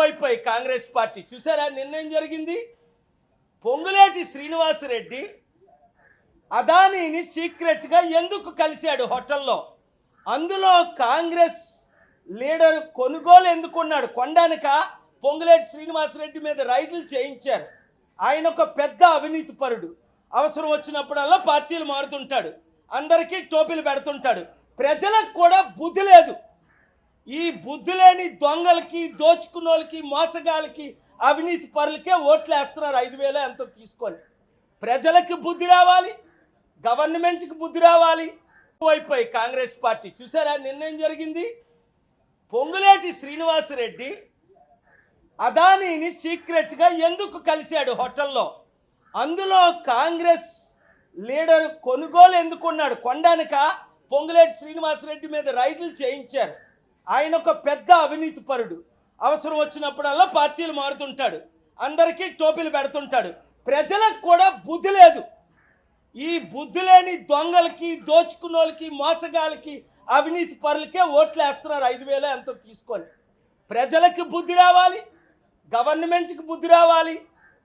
ఎక్కువైపోయి కాంగ్రెస్ పార్టీ. చూసారా నిన్నేం జరిగింది? పొంగులేటి శ్రీనివాసరెడ్డి అదానీని సీక్రెట్గా ఎందుకు కలిశాడు హోటల్లో? అందులో కాంగ్రెస్ లీడర్ కొనుగోలు ఎందుకున్నాడు? కొండానిక? పొంగులేటి శ్రీనివాసరెడ్డి మీద రైతులు చేయించారు. ఆయన ఒక పెద్ద అవినీతి పరుడు. అవసరం వచ్చినప్పుడల్లా పార్టీలు మారుతుంటాడు. అందరికీ టోపీలు పెడుతుంటాడు. ప్రజలకు కూడా బుద్ధి లేదు. ఈ బుద్ధి లేని దొంగలకి దోచుకున్నోళ్ళకి మోసగాళ్ళకి అవినీతి పరులకే ఓట్లు వేస్తున్నారు ఐదు వేల ఎంత తీసుకొని. ప్రజలకు బుద్ధి రావాలి గవర్నమెంట్కి బుద్ధి రావాలి. అయిపోయి కాంగ్రెస్ పార్టీ చూసారా నిన్నేం జరిగింది? పొంగులేటి శ్రీనివాసరెడ్డి అదానీని సీక్రెట్గా ఎందుకు కలిశాడు హోటల్లో? అందులో కాంగ్రెస్ లీడర్ కొనుగోలు ఎందుకున్నాడు కొండానిక? పొంగులేటి శ్రీనివాసరెడ్డి మీద రైడ్లు చేయించారు. ఆయన ఒక పెద్ద అవినీతి పరుడు. అవసరం వచ్చినప్పుడల్లా పార్టీలు మారుతుంటాడు. అందరికీ టోపీలు పెడుతుంటాడు. ప్రజలకు కూడా బుద్ధి లేదు. ఈ బుద్ధి లేని దొంగలకి దోచుకున్నోళ్ళకి మోసగాళ్ళకి అవినీతి పరులకే ఓట్లు వేస్తున్నారు ఐదు వేలు ఎంత తీసుకొని. ప్రజలకు బుద్ధి రావాలి. గవర్నమెంట్కి బుద్ధి రావాలి.